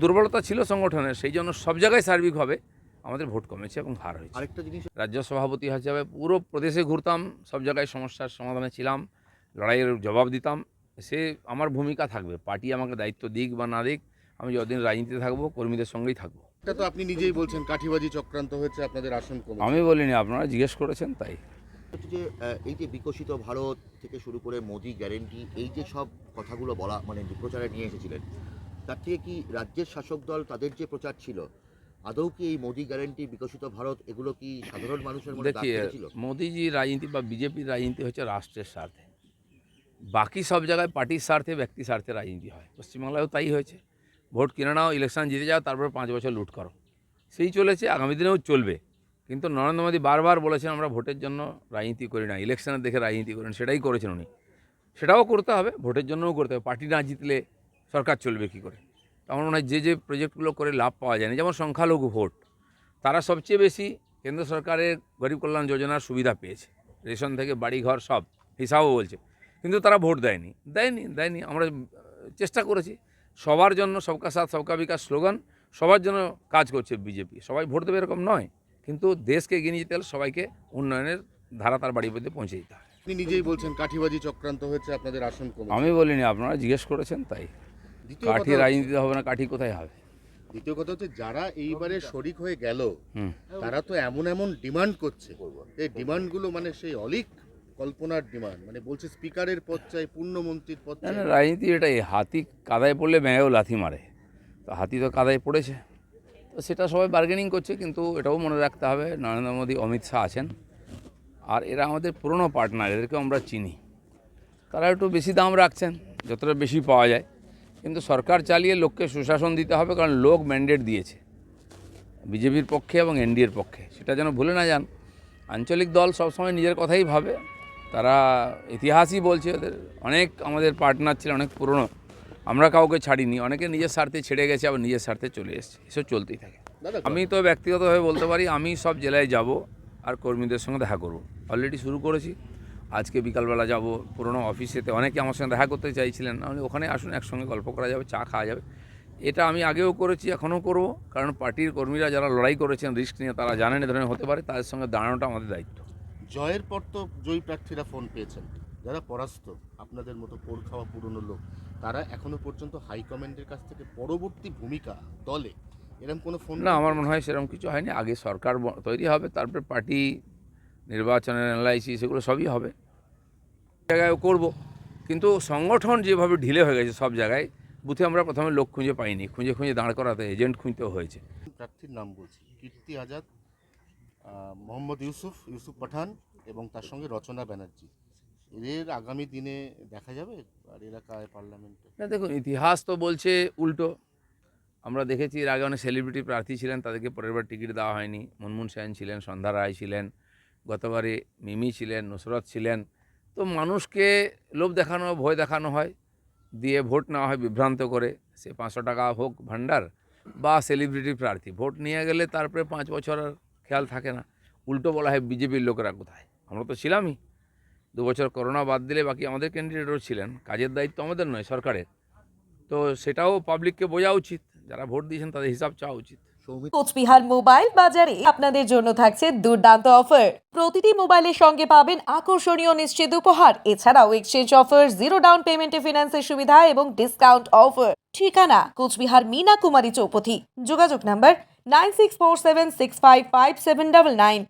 দুর্বলতা ছিল সংগঠনের সেই জন্য সব জায়গায় সার্বিকভাবে আমাদের ভোট কমেছে এবং হার হয়েছে। আরেকটা জিনিস রাজ্য সভাপতি হিসাবে পুরো প্রদেশে ঘুরতাম সব জায়গায় সমস্যার সমাধানে ছিলাম লড়াইয়ের জবাব দিতাম। সে আমার ভূমিকা থাকবে পার্টি আমাকে দায়িত্ব দিক বা না দিক আমি যতদিন রাজনীতিতে থাকব কর্মীদের সঙ্গেই থাকব। এটা তো আপনি নিজেই বলছেন কাঠিবাজি চক্রান্ত হয়েছে আপনাদের আসন কমে আমি বলিনি আপনারা জিজ্ঞেস করেছেন তাই। যে এই যে বিকশিত ভারত থেকে শুরু করে মোদি গ্যারেন্টি এই যে সব কথাগুলো বলা মানে প্রচারে নিয়ে এসেছিলেন তার থেকে কি রাজ্যের শাসক দল তাদের যে প্রচার ছিল আদৌ কি এই মোদি গ্যারেন্টি বিকশিত ভারত এগুলো কি সাধারণ মানুষের মধ্যে মোদিজি রাজনীতি বা বিজেপির রাজনীতি হচ্ছে রাষ্ট্রের স্বার্থে। বাকি সব জায়গায় পার্টির স্বার্থে ব্যক্তি স্বার্থে রাজনীতি হয়। পশ্চিমবাংলায়ও তাই হয়েছে। ভোট কিনে নাও ইলেকশন জিতে যাও তারপর পাঁচ বছর লুট করো। সেই চলেছে আগামী দিনেও চলবে। কিন্তু নরেন্দ্র মোদী বারবার বলেছেন আমরা ভোটের জন্য রাজনীতি করি না। ইলেকশনের দেখে রাজনীতি করেন সেটাই করেছেন উনি। সেটাও করতে হবে ভোটের জন্যও করতে হবে। পার্টি না জিতলে সরকার চলবে কী করে? আমার মনে হয় যে যে প্রজেক্টগুলো করে লাভ পাওয়া যায় না যেমন সংখ্যালঘু ভোট তারা সবচেয়ে বেশি কেন্দ্র সরকারের গরিব কল্যাণ যোজনার সুবিধা পেয়েছে। রেশন থেকে বাড়ি ঘর সব হিসাবও বলছে কিন্তু তারা ভোট দেয়নি দেয়নি দেয়নি। আমরা চেষ্টা করেছি সবার জন্য সবকা সাথ সবকা বিকাশ স্লোগান সবার জন্য কাজ করছে বিজেপি। সবাই ভোট দেবে এরকম নয় কিন্তু দেশকে এগিয়ে নিয়ে যেতে হলে সবাইকে উন্নয়নের ধারা তার বাড়ি পর্যন্ত পৌঁছে দিতে হয়। আপনি নিজেই বলছেন কাঠিবাজি চক্রান্ত হয়েছে আপনাদের আসন আমি বলিনি আপনারা জিজ্ঞেস করেছেন তাই। দ্বিতীয় কাঠি কথা হচ্ছে- হবে না কাঠি কোথায় হবে? দ্বিতীয় কথা হচ্ছে যারা এইবারে শরিক হয়ে গেল হুম। তারা তো এমন এমন ডিমান্ড করছে। এই ডিমান্ডগুলো মানে সেই অলিক কল্পনার ডিমান্ড মানে বলছে স্পিকারের পদ চাই পূর্ণমন্ত্রীর পদ না চাই। না রাজনীতি এটাই হাতি কাদায় পড়লে ব্যাঙেও লাথি মারে। তো হাতি তো কাদায় পড়েছে। তো সেটা সবাই বার্গেনিং করছে কিন্তু এটাও মনে রাখতে হবে নরেন্দ্র মোদী অমিত শাহ আছেন। আর এরা আমাদের পুরনো পার্টনার এদেরকে আমরা চিনি। তারা একটু বেশি দাম রাখছেন যতটা বেশি পাওয়া যায়। কিন্তু সরকার চালিয়ে লোককে সুশাসন দিতে হবে কারণ লোক ম্যান্ডেট দিয়েছে। বিজেপির পক্ষে এবং এনডিএর পক্ষে। সেটা যেন ভুলে না যান। আঞ্চলিক দল সবসময় নিজের কথাই ভাবে। তারা ইতিহাসই বলছে ওদের। অনেক আমাদের পার্টনার ছিল অনেক পুরনো। আমরা কাউকে ছাড়িনি। অনেকে নিজের স্বার্থে ছেড়ে গেছে আবার নিজের স্বার্থে চলে এসেছে। এসব চলতেই থাকে। আমি তো ব্যক্তিগতভাবে বলতে পারি আমি সব জেলায় যাব আর কর্মীদের সঙ্গে দেখা করব। অলরেডি শুরু করেছি। আজকে বিকালবেলা যাব পুরনো অফিসেতে। অনেকে আমার সঙ্গে দেখা করতে চাইছিলেন। আমি ওখানে আসুন একসঙ্গে গল্প করা যাবে চা খাওয়া যাবে। এটা আমি আগেও করেছি এখনও করব। কারণ পার্টির কর্মীরা যারা লড়াই করেছেন রিস্ক নিয়ে তারা জানেন এ ধরনের হতে পারে। তাদের সঙ্গে দাঁড়ানোটা আমাদের দায়িত্ব। জয়ের পর তো জয়ী প্রার্থীরা ফোন পেয়েছেন। যারা পরাস্ত আপনাদের মতো পোড় খাওয়া পুরনো লোক তারা এখনও পর্যন্ত হাইকমান্ডের কাছ থেকে পরবর্তী ভূমিকা দলে। এরকম কোনো ফোন না আমার মনে হয় সেরকম কিছু হয়নি। আগে সরকার তৈরি হবে তারপরে পার্টি নির্বাচনের অ্যানালাইসিস এগুলো সবই হবে। জায়গায় করব। কিন্তু সংগঠন যেভাবে ঢিলে হয়ে গেছে সব জায়গায় বুথে আমরা প্রথমে লোক খুঁজে পাইনি। খুঁজে খুঁজে দাঁড় করাতে এজেন্ট খুঁজতেও হয়েছে। প্রার্থীর নাম বলছি। কীর্তি আজাদ মোহাম্মদ ইউসুফ ইউসুফ পাঠান এবং তার সঙ্গে রচনা ব্যানার্জি। এদের আগামী দিনে দেখা যাবে? আর এলাকায় পার্লামেন্টে না দেখুন ইতিহাস তো বলছে উল্টো। আমরা দেখেছি এর আগে অনেক সেলিব্রিটি প্রার্থী ছিলেন তাদেরকে পরের বার টিকিট দেওয়া হয়নি। মনমোহন সেন ছিলেন সন্ধ্যা রায় ছিলেন। গতবারে মিমি ছিলেন, নুসরত ছিলেন। তো মানুষকে লোভ দেখানো, ভয় দেখানো হয়। দিয়ে ভোট নেওয়া হয় বিভ্রান্ত করে। সে পাঁচশো টাকা হোক ভান্ডার বা সেলিব্রিটি প্রার্থী, ভোট নিয়ে গেলে তারপরে পাঁচ বছর আর খেয়াল থাকে না। উল্টো বলা হয় বিজেপির লোকেরা কোথায়? আমরা তো ছিলামই। দু বছর করোনা বাদ দিলে বাকি আমাদের ক্যান্ডিডেটও ছিলেন। কাজের দায়িত্ব আমাদের নয়, সরকারের। তো সেটাও পাবলিককে বোঝা উচিত। যারা ভোট দিয়েছেন তাদের হিসাব চাওয়া উচিত। কোচবিহার মোবাইল বাজারে আপনাদের জন্য থাকছে দুর্দান্ত অফার। প্রতিটি মোবাইলের সঙ্গে পাবেন আকর্ষণীয় নিশ্চিত উপহার। এছাড়াও এক্সচেঞ্জ অফার জিরো ডাউন পেমেন্টে ফিনান্সের সুবিধা এবং ডিসকাউন্ট অফার ঠিকানা কোচবিহার মিনা কুমারী চৌপথি। যোগাযোগ number nine six four seven six five five seven double nine